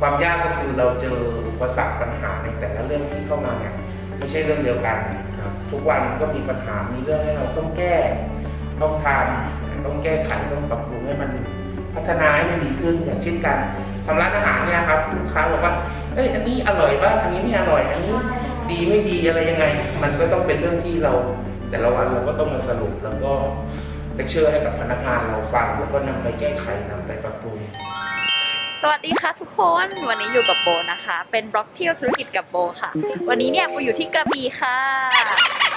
ความยากก็คือเราเจออุปสรรคปัญหาในแต่ละเรื่องที่เข้ามาเนี่ยไม่ใช่เรื่องเดียวกันครับทุกวันก็มีปัญหา มีเรื่องให้เราต้องแก้ ต้องทำต้องแก้ไข ต้องปรับปรุงให้มันพัฒนาให้มันดีขึ้น อย่างเช่นกันทำร้านอาหารเนี่ยครับลูกค้าบอกว่า เอ้ย อันนี้อร่อยบ้าง อันนี้ไม่อร่อย อันนี้ดีไม่ดีอะไรยังไง มันก็ต้องเป็นเรื่องที่เรา แต่ละวันเราก็ต้องมาสรุปแล้วก็เลคเชอร์ให้กับพนักงานเราฟังแล้วก็นำไปแก้ไขนำไปปรับปรุง สวัสดีค่ะทุกคนวันนี้อยู่กับโบนะคะ เป็นบล็อกเที่ยวธุรกิจกับโบค่ะ วันนี้เนี่ยโบอยู่ที่กระบี่ค่ะ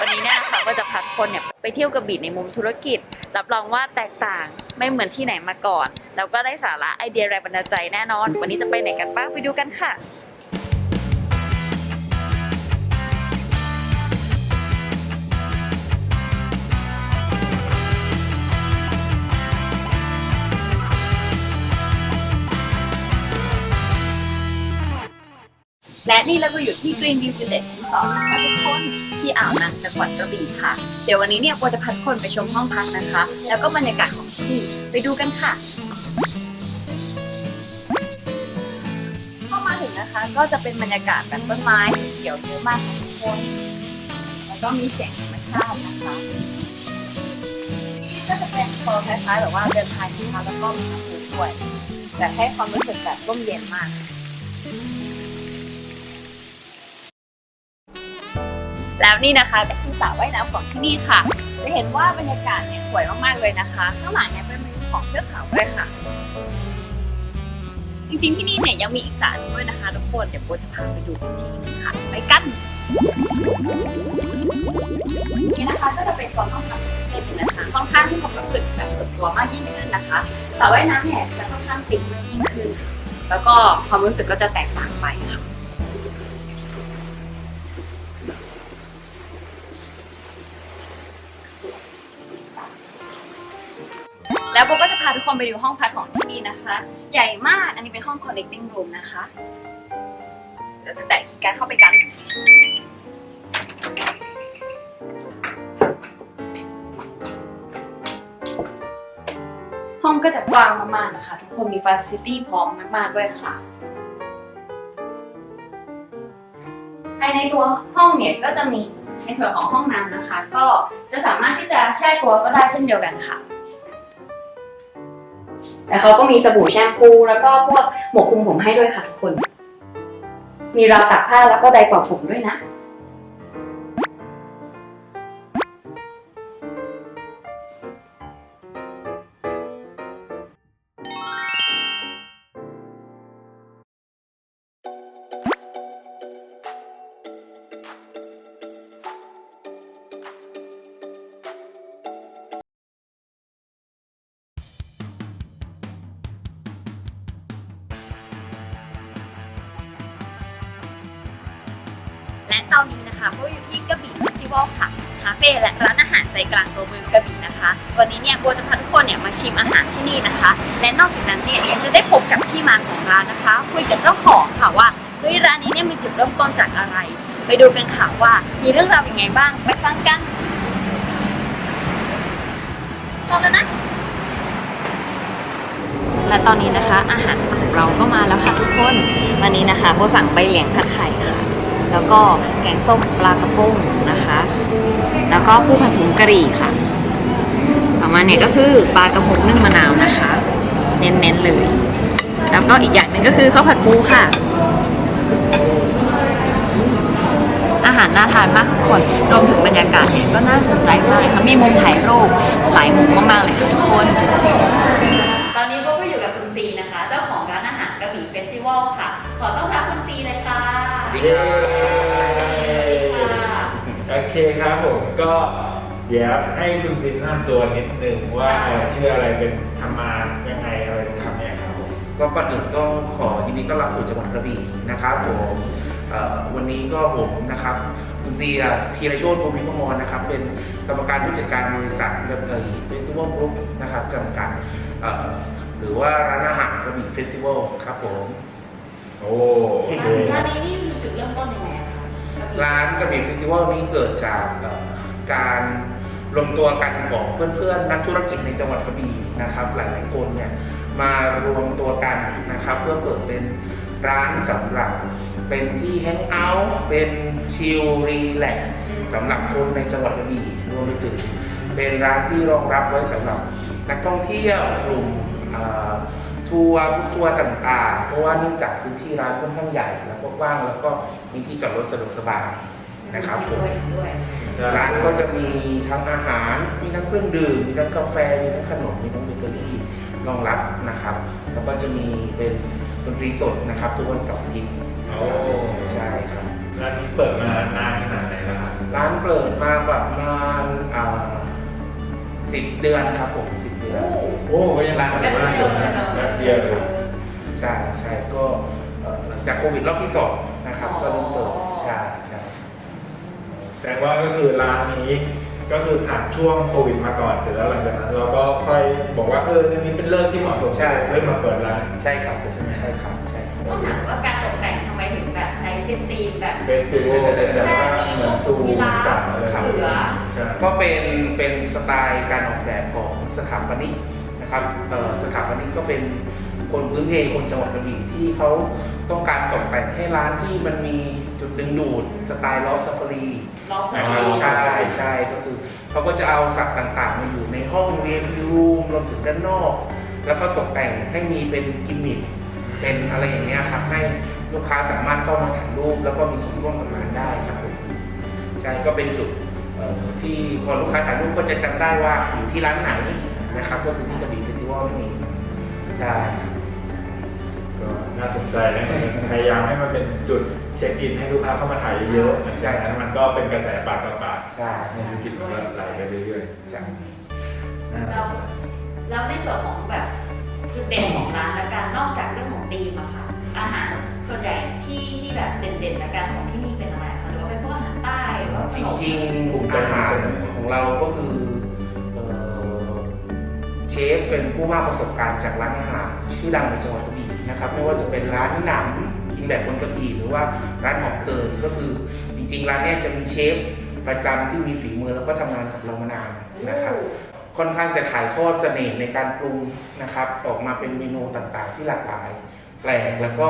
วันนี้เนี่ยนะคะก็จะพาคนเนี่ยไปเที่ยวกระบี่ในมุมธุรกิจ รับรองว่าแตกต่างไม่เหมือนที่ไหนมาก่อน แล้วก็ได้สาระไอเดียแรงบันดาลใจแน่นอน วันนี้จะไปไหนกันบ้างไปดูกันค่ะ และนี่เราก็อยู่ที่ Green View Village ที่สองนะคะทุกคนที่อ่าวนางจังหวัดกระบี่ค่ะ เดี๋ยววันนี้เนี่ยโบจะพาทุกคนไปชมห้องพักนะคะ แล้วก็บรรยากาศของที่นี่ไปดูกันค่ะ เข้ามาถึงนะคะก็จะเป็นบรรยากาศแบบต้นไม้เขียวเยอะมากค่ะทุกคน แล้วก็มีเสียงธรรมชาตินะคะก็จะเป็นโซนคล้ายๆแบบว่าเดินทางนะคะแล้วก็มีน้ำพุด้วยแต่ให้ความรู้สึกแบบร่มเย็นมาก แล้วนี่นะคะก็คือสระว่ายน้ำของที่นี่ค่ะ จะเห็นว่าบรรยากาศเนี่ยสวยมากๆเลยนะคะ ข้างหลังเนี่ยเป็นวิวของเทือกเขาด้วยค่ะ จริงๆที่นี่เนี่ยยังมีอีกสระนึงด้วยนะคะทุกคนเดี๋ยวโบจะพาไปดูอีกทีนึงค่ะ ไปกันนี่นะคะก็จะเป็นโซนห้องพักเล็กๆนะคะค่อนข้างที่ความรู้สึกแบบส่วนตัวมากยิ่งขึ้นนะคะสระว่ายน้ำเนี่ยจะค่อนข้างติดมากยิ่งขึ้น แล้วก็ความรู้สึกก็จะแตกต่างไปค่ะ พาทุกคนไปดูห้องพักของที่นี่นะคะ ใหญ่มากอันนี้เป็นห้อง connecting room นะคะเดี๋ยวจะแตะคีย์การ์ดเข้าไปกัน ห้องก็จะกว้างมากๆนะคะ ทุกคนมีฟ a ซิตี้พร้อมมากๆด้วยค่ะภายในตัวห้องเนี่ยก็จะมีในส่วนของห้องน้ำนะคะ ก็จะสามารถที่จะแช่ตัวก็ได้เช่นเดียวกันค่ะ แต่เขาก็มีสบู่แชมพูแล้วก็พวกหมวกคลุมผมให้ด้วยค่ะทุกคน มีราวตักผ้าแล้วก็ไดร์เป่าผมด้วยนะ และตอนนี้นะคะก็อยู่ที่กระบี่เฟสติวัลค่ะคาเฟ่และร้านอาหารใจกลางตัวเมืองกระบี่นะคะ วันนี้เนี่ยโบจะพาทุกคนเนี่ยมาชิมอาหารที่นี่นะคะ และนอกจากนั้นเนี่ยยังจะได้พบกับที่มาของร้านนะคะ คุยกับเจ้าของค่ะว่าเฮ้ยร้านนี้เนี่ยมีจุดเริ่มต้นจากอะไร ไปดูกันค่ะว่ามีเรื่องราวยังไงบ้างไปฟังกันพร้อมแล้วนะและตอนนี้นะคะอาหารของเราก็มาแล้วค่ะทุกคน วันนี้นะคะโบสั่งใบเหลียงผัดไข่ค่ะ แล้วก็แกงส้มปลากระพงนะคะ แล้วก็ปูผัดผงกะหรี่ค่ะ ต่อมาเนี่ยก็คือปลากระพงนึ่งมะนาวนะคะ เน้นๆเลย แล้วก็อีกอย่างหนึ่งก็คือข้าวผัดปูค่ะ อาหารน่าทานมากทุกคน รวมถึงบรรยากาศเนี่ยก็น่าสนใจมากเลยค่ะมีมุมถ่ายรูปหลายมุมมากๆเลยค่ะทุกคนตอนนี้โบก็อยู่กับคุณซีนะคะ เจ้าของร้านอาหารกระบี่เฟสติวัลค่ะ ขอต้อนรับคุณซีเลยค่ะสวัสดีเย้ค่ะโอ เคครับผมก็เดี๋ยวให้คุณซินแนะนำตัวนิดนึงว่าชื่ออะไรเป็นทำมายังไงอะไรทำเนี่ยครับผมก็ก่อนอื่นก็ขอยินดีต้อนรับสู่จังหวัดกระบี่นะครับผมเอ่อวันนี้ก็ผมนะครับคุณเซียธีรโชติพรหมวิมลนะครับ เป็นกรรมการผู้จัดการบริษัทกระบี่เฟสติวัลกรุ๊ปนะครับจำกัดเอ่อหรือว่าร้านอาหารกระบี่เฟสติวัลครับผม โอ้โอเคร้านนี้นี่มีจุดเริ่มต้นยังไงอะคะกะบี่ ร้านกระบี่เฟสติวัลนี้เกิดจากการรวมตัวกันของเพื่อนๆ นักธุรกิจในจังหวัดกระบี่นะครับ หลายๆคนเนี่ยมารวมตัวกันนะครับ เพื่อเปิดเป็นร้านสำหรับเป็นที่แฮงเอาท์เป็นชิลรีแลกสำหรับคนในจังหวัดกระบี่รวมไปถึงเป็นร้านที่รองรับไว้สำหรับนักท่องเที่ยวกลุ่ม ทัวร์พวกทัวร์ต่างๆ เพราะว่าเนื่องจากพื้นที่ร้านค่อนข้างใหญ่ แล้วก็กว้างแล้วก็มีที่จอดรถสะดวกสบายนะครับผมด้วยด้วยร้านก็จะมีทั้งอาหาร มีทั้งเครื่องดื่ม มีทั้งกาแฟ มีทั้งขนม มีทั้งเบเกอรี่รองรับนะครับ แล้วก็จะมีเป็นดนตรีสดนะครับ ทุกวันเสาร์อาทิตย์โอ้ ใช่ครับ ร้านนี้เปิดมานานขนาดไหนแล้วครับร้านเปิดมาประมาณสิบเดือนครับผมสิบเดือน โอ้โอ้ก็ยังร้านเปิดมาเปิดนะแป๊บเดียวเลยใช่ใช่ก็เอ่อหลังจากโควิดรอบที่สองนะครับ ก็เริ่มเปิดใช่ใช่แสดงว่าก็คือร้านนี้ก็คือผ่านช่วงโควิดมาก่อนเสร็จแล้วหลังจากนั้นเราก็ค่อยบอกว่าเอออันนี้เป็นเลิกที่เหมาะสมเริ่มมาเปิดร้านใช่ครับผมใช่ครับใช่ครับต้องถามว่าการ เป็นธีมแบบเฟสติวัลเป็นแบบว่าเหมือนซูกีฬาสาวอะไรเสือใช่ก็เป็นเป็นสไตล์การออกแบบของสถาปนิกนะครับเอ่อสถาปนิกก็เป็นคนพื้นเพคนจังหวัดกระบี่ที่เขาต้องการตกแต่งให้ร้านที่มันมีจุดดึงดูดสไตล์ลอฟซาฟารีรอบใช่สองใช่ใช่ก็คือเขาก็จะเอาสัตว์ต่างๆ มาอยู่ในห้องเรียนรูมรวมถึงด้านนอก แล้วก็ตกแต่งให้มีเป็นกิมมิคเป็นอะไรอย่างเงี้ยครับให้ ลูกค้าสามารถเข้ามาถ่ายรูปแล้วก็มีส่วนร่วมกับร้านได้ครับผมใช่ก็เป็นจุดเอ่อที่พอลูกค้าถ่ายรูปก็จะจำได้ว่าอยู่ที่ร้านไหนนะครับ ก็คือที่กระบี่เฟสติวัลนั่นเองใช่ก็น่าสนใจนะพยายามให้มันเป็นจุดเช็คอินให้ลูกค้าเข้ามาถ่ายเยอะๆใช่นั้นมันก็เป็นกระแสปากต่อปากใช่ให้ธุรกิจมันก็ไหลไปเรื่อยใช่ๆอ่าแล้วแล้วในส่วนของแบบจุดเด่นของร้านละกันนอกจากเรื่องของธีมอะค่ะ อาหารส่วนใหญ่ที่ที่แบบเด่นๆละกันของที่นี่เป็นอะไรคะหรือว่าเป็นพวกอาหารใต้หรือว่าขจนมริงๆอาหารของเราก็คือเอ่อเชฟเป็นผู้มากประสบการณ์จากร้านอาหารชื่อดังในจังหวัดกระบี่นะครับไม่ว่าจะเป็นร้านหนำกินแบบคนกระบี่หรือว่าร้านหอมเคิร์นก็คือจริงๆ ร้านเนี้ยจะมีเชฟประจำที่มีฝีมือแล้วก็ทำงานกับเรามานานนะครับ ค่อนข้างจะถ่ายทอดเสน่ห์ในการปรุงนะครับ ออกมาเป็นเมนูต่างๆ ที่หลากหลาย แปลกแล้วก็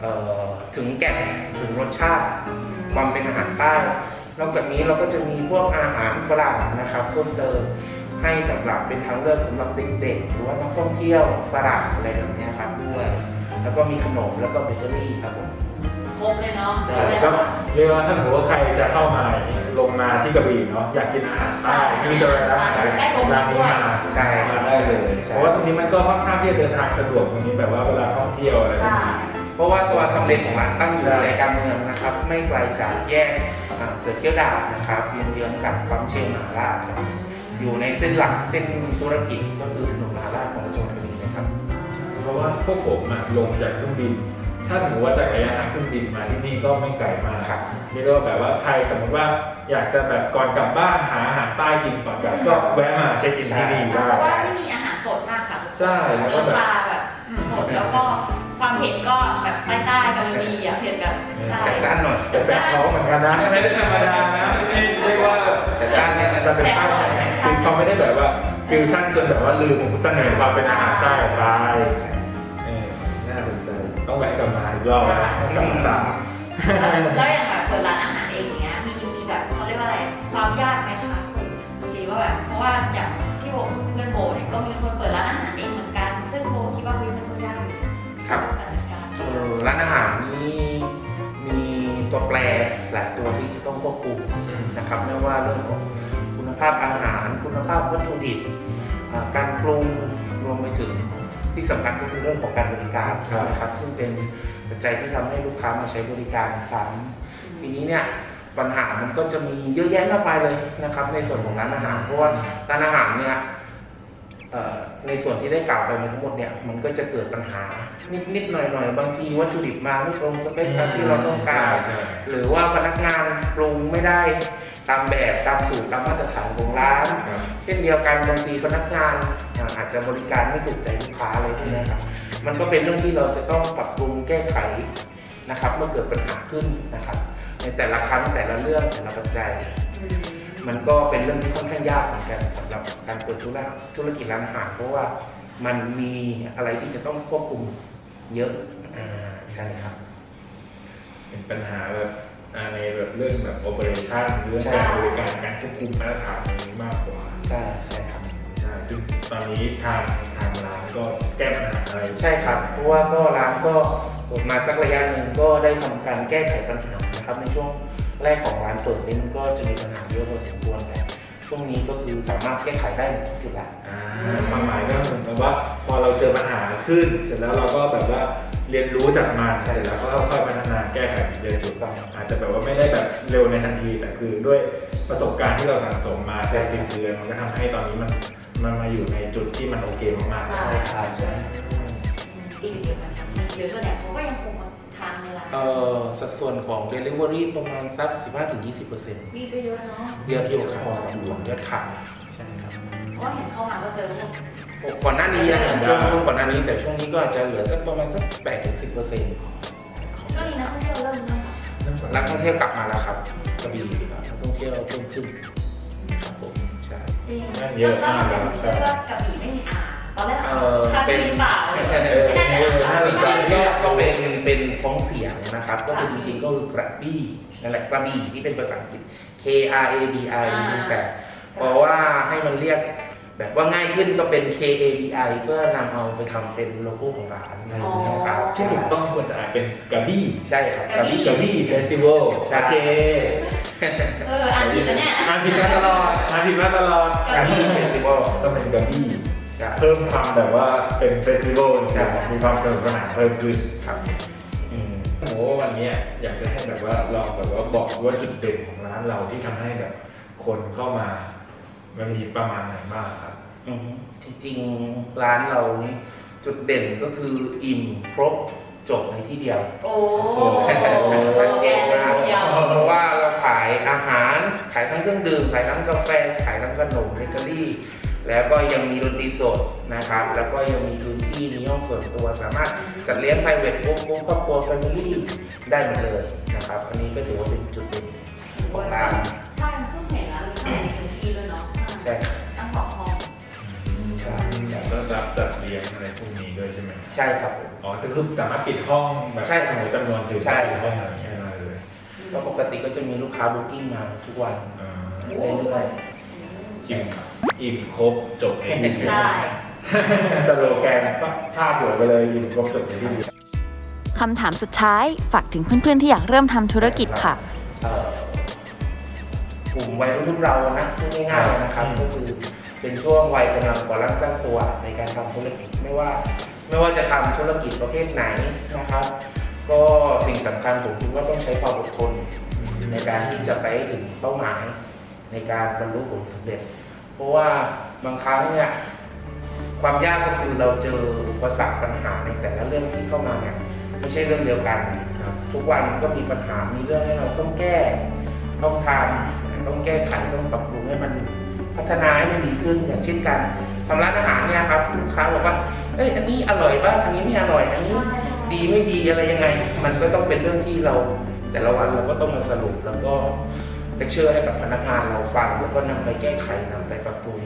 เอ่อถึงแก่นถึงรสชาติ ความเป็นอาหารใต้นอกจากนี้เราก็จะมีพวกอาหารฝรั่งนะครับเพิ่มเติมให้สำหรับเป็นทางเลือกสำหรับเด็กๆหรือว่านักท่องเที่ยวฝรั่งอะไรแบบเนี้ยครับด้วยแล้วก็มีขนมแล้วก็เบเกอรี่ครับผม ครบเลยเนาะใช่ก็เรียกว่าถ้าสมมติว่าใครจะเข้ามาลงมาที่กระบี่เนาะอยากกินอาหารใต้ที่จะไปร้านอาหารร้านนี้มาใช่มาได้เลยเพราะว่าตรงนี้มันก็ค่อนข้างที่จะเดินทางสะดวกตรงนี้แบบว่าเวลาท่องเที่ยวอะไรแบบใช่นี้เพราะว่าตัวทำเลของร้านตั้งอยู่ใช่ใจกลางเมืองนะครับ ไม่ไกลจากแยกอ่าเสือเกี้ยวดาบนะครับเยื้องๆกับปั๊มเชลมหาราชครับอยู่ในเส้นหลักเส้นธุรกิจก็คือถนนมหาราชของจังหวัดกระบี่นะครับ เพราะว่าพวกผมอะลงจากเครื่องบิน ถ้าสมมติว่าจากระยะทางเครื่องบินมาที่นี่ก็ไม่ไกลมากครับเรียกว่าแบบว่าใครสมมติว่าอยากจะแบบก่อนกลับบ้านหาอาหารใต้กินก่อนกลับก็แวะมาเช็คอินที่นี่เพได้ ราะว่าที่นี่อาหารสดมากค่ะใช่แล้วก็เนื้อแบบปลาแบบสดแล้วก็ความเผ็ดก็แบบใต้ๆกำลังดีอะเผ็ดแบบใช่ จัดจ้านหน่อยจะแซ่บท้องเหมือนกันนะไม่ได้ธรรมดานะนี่เรียกว่าจัดจ้านเนี่ยมันจะเป็นใต้คือเขาไม่ได้แบบว่าฟิวชั่นจนแบบว่าลืมเสน่ห์ความเป็นอาหารใต้ออกไปเออน่าสนใจต้องแวะกลับมา อีกรอบนะกลับมาซ้ำแล้วอย่างแบบเปิดร้านอาหารเองอย่างเงี้ยมีมีแบบเขาเรียกว่าอะไรความยากไหมคะคุณทีว่าแบบเพราะว่าอย่างที่โบเพื่อนโบเนี่ยก็มีคนเปิดร้านอาหารเองเหมือนกัน ซึ่งโบคิดว่าเฮ้ยมันก็ยากอยู่ครับการจัดการเอ่อร้านอาหารนี้มีตัวแปรหลายตัวที่จะต้องควบคุมนะครับไม่ว่าเรื่องของคุณภาพอาหาร คุณภาพวัตถุดิบอ่าการปรุงรวมไปถึง ที่สำคัญก็คือเรื่องของการบริการครับนะครับ ซึ่งเป็นปัจจัยที่ทำให้ลูกค้ามาใช้บริการซ้ำทีนี้เนี่ยปัญหามันก็จะมีเยอะแยะมากมายเลยนะครับ ในส่วนของร้านอาหารเพราะว่าร้านอาหารเนี่ยเอ่อ ในส่วนที่ได้กล่าวไปมาทั้งหมดเนี่ยมันก็จะเกิดปัญหา นิดนิดๆหน่อยหน่อยๆบางทีวัตถุดิบมาไม่ตรงสเปคตามที่เราต้องการ หรือว่าพนักงานปรุงไม่ได้ตามแบบตามสูตรตามมาตรฐานของร้านครับเช่นเดียวกันบางทีพนักงานอ่าอาจจะบริการไม่ถูกใจลูกค้าอะไรพวกนี้ครับมันก็เป็นเรื่องที่เราจะต้องปรับปรุงแก้ไขนะครับ เมื่อเกิดปัญหาขึ้นนะครับ ในแต่ละครั้งแต่ละเรื่องแต่ละปัจจัย มันก็เป็นเรื่องที่ค่อนข้างยากเหมือนกันสำหรับการเปิดธุรกธุรกิจร้านอาหารเพราะว่ามันมีอะไรที่จะต้องควบคุมเยอะอ่าใใช่ครับ เป็นปัญหาแบบอ่าในแบบเรื่องแบบโอเปอเรชั่นเรื่องใช่การบริการการควบคุมมาตรฐานนี้มากกว่าใช่ใช่ครับใช่ซึ่งตอนนี้ทางทางร้านก็แก้ปัญหาอะไรใช่ครับ เพราะว่าก็ร้านก็เปิดมาสักระยะหนึ่งก็ได้ทำการแก้ไขปัญหานะครับในช่วง แรกของร้านเปิดนี่มันก็จะมีปัญหาเยอะพอสมควรแต่ช่วงนี้ก็คือสามารถแก้ไขได้หมดทุกจุดแล้วอ่าความหมายก็เหมือนกับว่าพอเราเจอปัญหาขึ้น เสร็จแล้วเราก็แบบว่าเรียนรู้จากมันเสร็จแล้วก็ค่อยๆพัฒนาแก้ไขเรียนจุดอาจจะแบบว่าไม่ได้แบบเร็วในทันทีแต่คือด้วยประสบการณ์ที่เราสั่งสมมาแค่สิบเดือนมันก็ทำให้ตอนนี้มันมันมาอยู่ในจุดที่มันโอเคมากๆใช่ใช่ครับใช่ปีเดียวกันครับมีเยอะส่วนใหญ่เขาก็ยังคงมา ทานในร้านเอ่อสัดส่วนของ Delivery ประมาณสัก 15-20%มีก็เยอะเนาะเยอะอยู่ครับสำหรับของยอดขายใช่ครับเพราะว่าเห็นเข้ามาก็เจอพวกก่อนหน้านี้นะช่วงช่วงก่อนหน้านี้แต่ช่วงนี้ก็อาจจะเหลือสักประมาณสัก8-10%ก็มีนักท่องเที่ยวเริ่มเริ่มกลับนักท่องเที่ยวกลับมาแล้วครับกระบี่นักท่องเที่ยวเพิ่มขึ้นครับผมใช่ จริงนั่นเยอะมากเลยเชื่อว่ากระบี่ไม่มีอ่าง ตอนแรกเออคาเป็นดีเปล่าเอไม่อน่าจะอ่างจริงๆก็ก็เป็นเป็นท้องเสียงนะครับ ก็คือจริงๆก็คือกระบี่นั่นแหละกระบี่ที่เป็นภาษาอังกฤษ K R A B I แต่เพราะว่าให้มันเรียกแบบว่าง่ายขึ้นก็เป็น K A B I เพื่อนำเอาไปทำเป็นโลโก้ของร้านอะไรอย่างเงี้ยครับที่ถูกต้องควรจะเป็นกระบี่ใช่ครับกระบี่กระบี่เฟสติวัลใช่โอเคเอออ่านผิดแล้วเนี่ยอ่านผิดมาตลอดอ่านผิดมาตลอดกระบี่เฟสติวัลต้องเป็นกระบี่ ใช่ เพิ่มความแบบว่าเป็นเฟสติวัลใช่ มีความสนุกสนานเพิ่มขึ้นครับอืมโอ้โหวันเนี้ยอยากจะให้แบบว่าลองแบบว่าบอกว่าจุดเด่นของร้านเราที่ทำให้แบบ คนเข้ามา มันมีประมาณไหนบ้างครับ อืมจริงๆ ร้านเรานี่จุดเด่นก็คืออิ่มครบจบในที่เดียว โอ้โอ้ชัดเจนมาก ยาวเพราะว่าเราขายอาหาร ขายทั้งเครื่องดื่ม ขายทั้งกาแฟ ขายทั้งขนมเบเกอรี่ แล้วก็ยังมีดนตรีสดนะครับ แล้วก็ยังมีพื้นที่มีห้องส่วนตัวสามารถจัดเลี้ยง private กรุ๊ปครอบครัว family ได้หมดเลยนะครับ อันนี้ก็ถือว่าเป็นจุดเด่นของร้านใช่เพิ่งเห็นแล้วมีข้างในเป็นที่ด้วยเนาะใช่ครับตั้งสองห้องใช่ใช่ก็รับจัดเลี้ยงอะไรพวกนี้ด้วยใช่ไหมใช่ครับผมอ๋อคือสามารถปิดห้องแบบใช่ครับสมมติจำนวนถึงใช่ห้องอะไรใช่ไหมเลยก็ปกติก็จะมีลูกค้าบุ๊กิ้งมาทุกวันอ่าโอ้เรื่อยอิ่ม อิ่มครบจบในที่เดียวใช่สโลแกนภาพหัวไปเลยอิ่มครบจบในที่เดียวคำถามสุดท้ายฝากถึงเพื่อนๆที่อยากเริ่มทำธุรกิจค่ะ เอ่อกลุ่มวัยรุ่นเรานะพูดง่ายๆนะครับอืมก็คือเป็นช่วงวัยกำลังก่อร่างสร้างตัวในการทำธุรกิจไม่ว่า ไม่ว่าจะทำธุรกิจประเภทไหนนะครับ ก็สิ่งสำคัญผมคิดว่าต้องใช้ความอดทน ในการที่จะไปให้ถึงเป้าหมาย ในการบรรลุผลสำเร็จ เพราะว่าบางครั้งเนี่ยความยากก็คือเราเจออุปสรรคปัญหาในแต่ละเรื่องที่เข้ามาเนี่ยไม่ใช่เรื่องเดียวกันครับทุกวันก็มีปัญหามีเรื่องให้เราต้องแก้ต้องทำต้องแก้ไขต้องปรับปรุงให้มันพัฒนาให้มันดีขึ้นอย่างเช่นการทำร้านอาหารเนี่ยครับลูกค้าบอกว่าเอ้ยอันนี้อร่อยบ้างอันนี้ไม่อร่อยอันนี้ดีไม่ดีอะไรยังไง มันก็ต้องเป็นเรื่องที่เรา แต่ละวันเราก็ต้องมาสรุปแล้วก็ เลคเชอร์ให้กับพนักงานเราฟัง แล้วก็นำไปแก้ไขนำไปปรับปรุง